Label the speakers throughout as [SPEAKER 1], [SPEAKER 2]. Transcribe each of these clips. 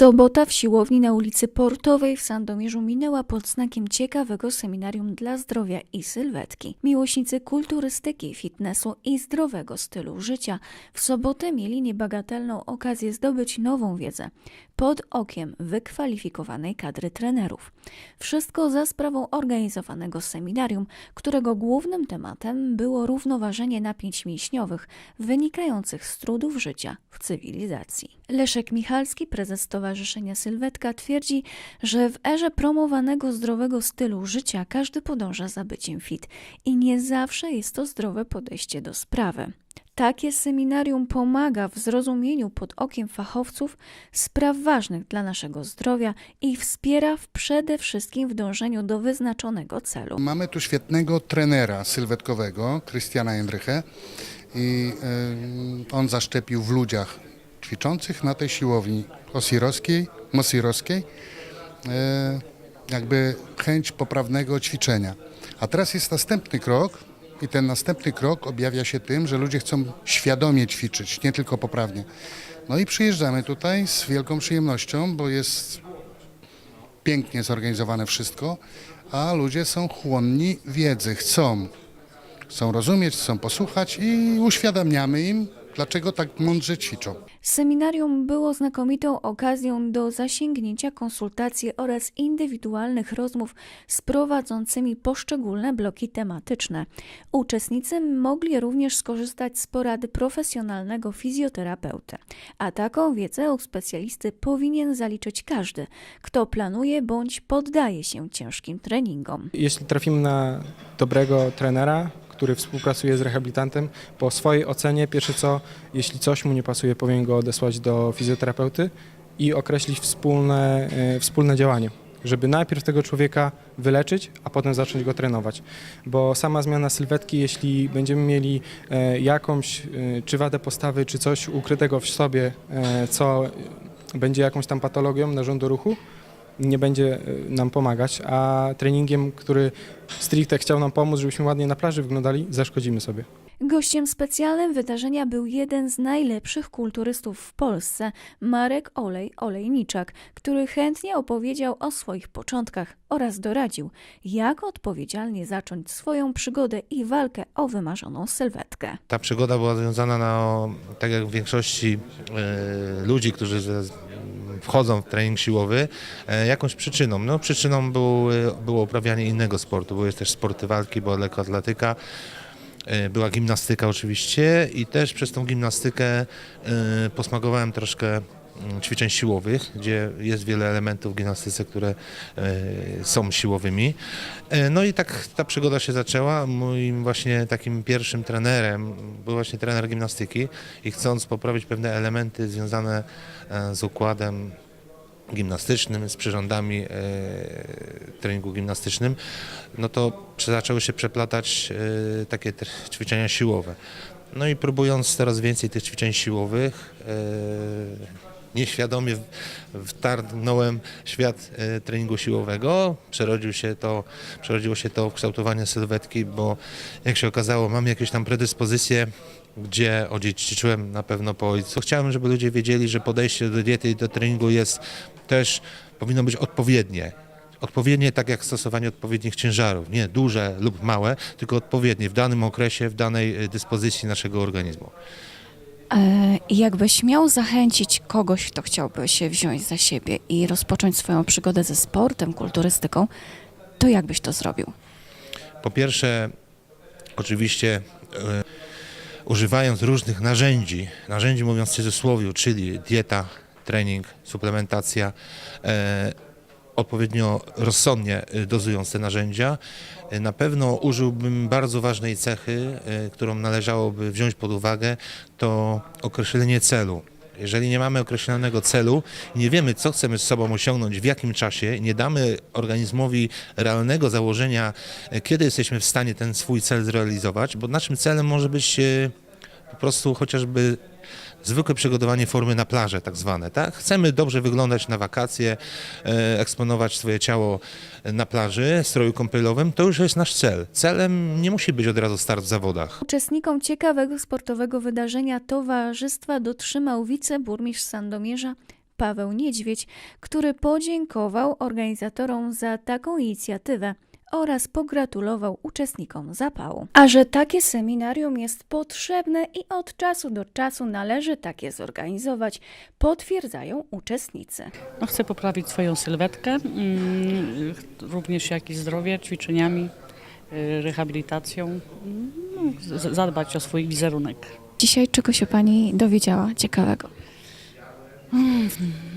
[SPEAKER 1] Sobota w siłowni na ulicy Portowej w Sandomierzu minęła pod znakiem ciekawego seminarium dla zdrowia i sylwetki. Miłośnicy kulturystyki, fitnessu i zdrowego stylu życia w sobotę mieli niebagatelną okazję zdobyć nową wiedzę pod okiem wykwalifikowanej kadry trenerów. Wszystko za sprawą organizowanego seminarium, którego głównym tematem było równoważenie napięć mięśniowych wynikających z trudów życia w cywilizacji. Leszek Michalski, prezes Sylwetka, twierdzi, że w erze promowanego zdrowego stylu życia każdy podąża za byciem fit i nie zawsze jest to zdrowe podejście do sprawy. Takie seminarium pomaga w zrozumieniu pod okiem fachowców spraw ważnych dla naszego zdrowia i wspiera w przede wszystkim w dążeniu do wyznaczonego celu.
[SPEAKER 2] Mamy tu świetnego trenera sylwetkowego, Krystiana Jędrychę i on zaszczepił w ludziach ćwiczących na tej siłowni osirowskiej, mosirowskiej y, jakby chęć poprawnego ćwiczenia. A teraz jest następny krok i ten następny krok objawia się tym, że ludzie chcą świadomie ćwiczyć, nie tylko poprawnie. No i przyjeżdżamy tutaj z wielką przyjemnością, bo jest pięknie zorganizowane wszystko, a ludzie są chłonni wiedzy, chcą. Chcą rozumieć, chcą posłuchać i uświadamiamy im, dlaczego tak mądrze ćwiczą.
[SPEAKER 1] Seminarium było znakomitą okazją do zasięgnięcia konsultacji oraz indywidualnych rozmów z prowadzącymi poszczególne bloki tematyczne. Uczestnicy mogli również skorzystać z porady profesjonalnego fizjoterapeuty, a taką wiedzę u specjalisty powinien zaliczyć każdy, kto planuje bądź poddaje się ciężkim treningom.
[SPEAKER 3] Jeśli trafimy na dobrego trenera, który współpracuje z rehabilitantem, po swojej ocenie pierwsze co, jeśli coś mu nie pasuje, powinien go odesłać do fizjoterapeuty i określić wspólne, e, wspólne działanie, żeby najpierw tego człowieka wyleczyć, a potem zacząć go trenować. Bo sama zmiana sylwetki, jeśli będziemy mieli e, jakąś e, czy wadę postawy, czy coś ukrytego w sobie, co będzie jakąś tam patologią narządu ruchu, nie będzie e, nam pomagać, a treningiem, który stricte chciał nam pomóc, żebyśmy ładnie na plaży wyglądali, zaszkodzimy sobie.
[SPEAKER 1] Gościem specjalnym wydarzenia był jeden z najlepszych kulturystów w Polsce, Marek Olej Olejniczak, który chętnie opowiedział o swoich początkach oraz doradził, jak odpowiedzialnie zacząć swoją przygodę i walkę o wymarzoną sylwetkę.
[SPEAKER 4] Ta przygoda była związana na, tak jak w większości e, ludzi, którzy wchodzą w trening siłowy, e, jakąś przyczyną. No, przyczyną był, było uprawianie innego sportu. Były też sporty walki, była lekkoatletyka, e, była gimnastyka oczywiście i też przez tą gimnastykę e, posmagowałem troszkę ćwiczeń siłowych, gdzie jest wiele elementów w gimnastyce, które e, są siłowymi. E, No i tak ta przygoda się zaczęła. Moim właśnie takim pierwszym trenerem był właśnie trener gimnastyki i chcąc poprawić pewne elementy związane e, z układem gimnastycznym, z przyrządami treningu gimnastycznym, no to zaczęły się przeplatać takie ćwiczenia siłowe. No i próbując coraz więcej tych ćwiczeń siłowych, nieświadomie wtargnąłem w świat e, treningu siłowego. Przerodził się to, przerodziło się to w kształtowanie sylwetki, bo jak się okazało, mam jakieś tam predyspozycje, gdzie odziedziczyłem na pewno po ojcu. Chciałem, żeby ludzie wiedzieli, że podejście do diety i do treningu jest też, powinno być odpowiednie. Odpowiednie tak jak stosowanie odpowiednich ciężarów, nie duże lub małe, tylko odpowiednie w danym okresie, w danej e, dyspozycji naszego organizmu.
[SPEAKER 1] E, jakbyś miał zachęcić kogoś, kto chciałby się wziąć za siebie i rozpocząć swoją przygodę ze sportem, kulturystyką, to jak byś to zrobił?
[SPEAKER 4] Po pierwsze, oczywiście e, używając różnych narzędzi, narzędzi mówiąc w cudzysłowie, czyli dieta, trening, suplementacja, e, odpowiednio rozsądnie e, dozując te narzędzia, e, na pewno użyłbym bardzo ważnej cechy, e, którą należałoby wziąć pod uwagę, to określenie celu. Jeżeli nie mamy określonego celu nie wiemy, co chcemy z sobą osiągnąć, w jakim czasie, nie damy organizmowi realnego założenia, kiedy jesteśmy w stanie ten swój cel zrealizować, bo naszym celem może być po prostu chociażby zwykłe przygotowanie formy na plażę, tak zwane. Tak? Chcemy dobrze wyglądać na wakacje, e, eksponować swoje ciało na plaży, stroju kąpielowym, to już jest nasz cel. Celem nie musi być od razu start w zawodach.
[SPEAKER 1] Uczestnikom ciekawego sportowego wydarzenia towarzystwa dotrzymał wiceburmistrz Sandomierza Paweł Niedźwiedź, który podziękował organizatorom za taką inicjatywę oraz pogratulował uczestnikom zapału. A że takie seminarium jest potrzebne i od czasu do czasu należy takie zorganizować, potwierdzają uczestnicy.
[SPEAKER 5] No, chcę poprawić swoją sylwetkę, mm, również jak i zdrowie, ćwiczeniami, y, rehabilitacją, mm, no, zadbać o swój wizerunek.
[SPEAKER 1] Dzisiaj czego się Pani dowiedziała ciekawego?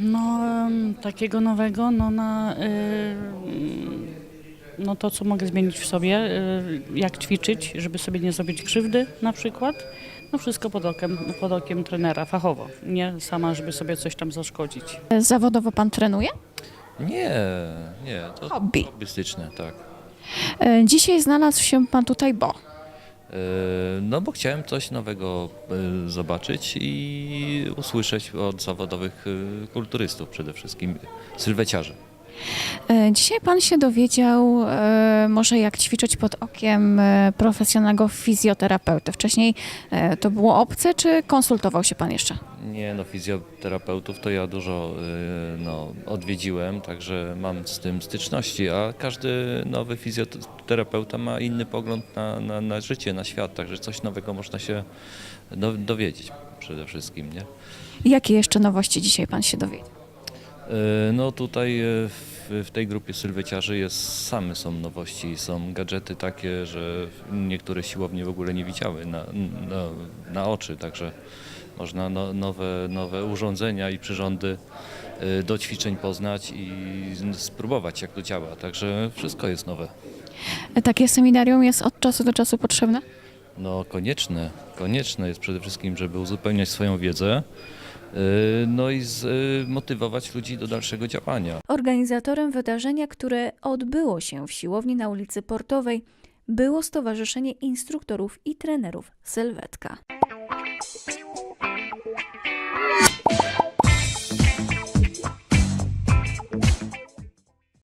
[SPEAKER 5] No, em, takiego nowego, no na y, no to, co mogę zmienić w sobie, y, jak ćwiczyć, żeby sobie nie zrobić krzywdy na przykład. No wszystko pod okiem, pod okiem trenera, fachowo, nie sama, żeby sobie coś tam zaszkodzić.
[SPEAKER 1] Zawodowo Pan trenuje?
[SPEAKER 6] Nie, nie, to
[SPEAKER 1] Hobby.
[SPEAKER 6] hobbystyczne, tak.
[SPEAKER 1] E, Dzisiaj znalazł się Pan tutaj, bo
[SPEAKER 6] E, No bo chciałem coś nowego e, zobaczyć i usłyszeć od zawodowych kulturystów przede wszystkim, sylweciarzy.
[SPEAKER 1] E, Dzisiaj pan się dowiedział e, może jak ćwiczyć pod okiem e, profesjonalnego fizjoterapeuty. Wcześniej e, to było obce, czy konsultował się pan jeszcze?
[SPEAKER 6] Nie no, fizjoterapeutów to ja dużo e, no, odwiedziłem, także mam z tym styczności, a każdy nowy fizjoterapeuta ma inny pogląd na, na, na życie, na świat, także coś nowego można się do, dowiedzieć przede wszystkim, nie?
[SPEAKER 1] Jakie jeszcze nowości dzisiaj pan się dowiedział?
[SPEAKER 6] E, No tutaj e, w, w tej grupie sylweciarzy jest, same są nowości, są gadżety takie, że niektóre siłownie w ogóle nie widziały na, na, na oczy, także można no, nowe, nowe urządzenia i przyrządy e, do ćwiczeń poznać i spróbować jak to działa, także wszystko jest nowe.
[SPEAKER 1] Takie seminarium jest od czasu do czasu potrzebne?
[SPEAKER 6] No konieczne, konieczne jest przede wszystkim, żeby uzupełniać swoją wiedzę, no i zmotywować ludzi do dalszego działania.
[SPEAKER 1] Organizatorem wydarzenia, które odbyło się w siłowni na ulicy Portowej, było Stowarzyszenie Instruktorów i Trenerów Sylwetka.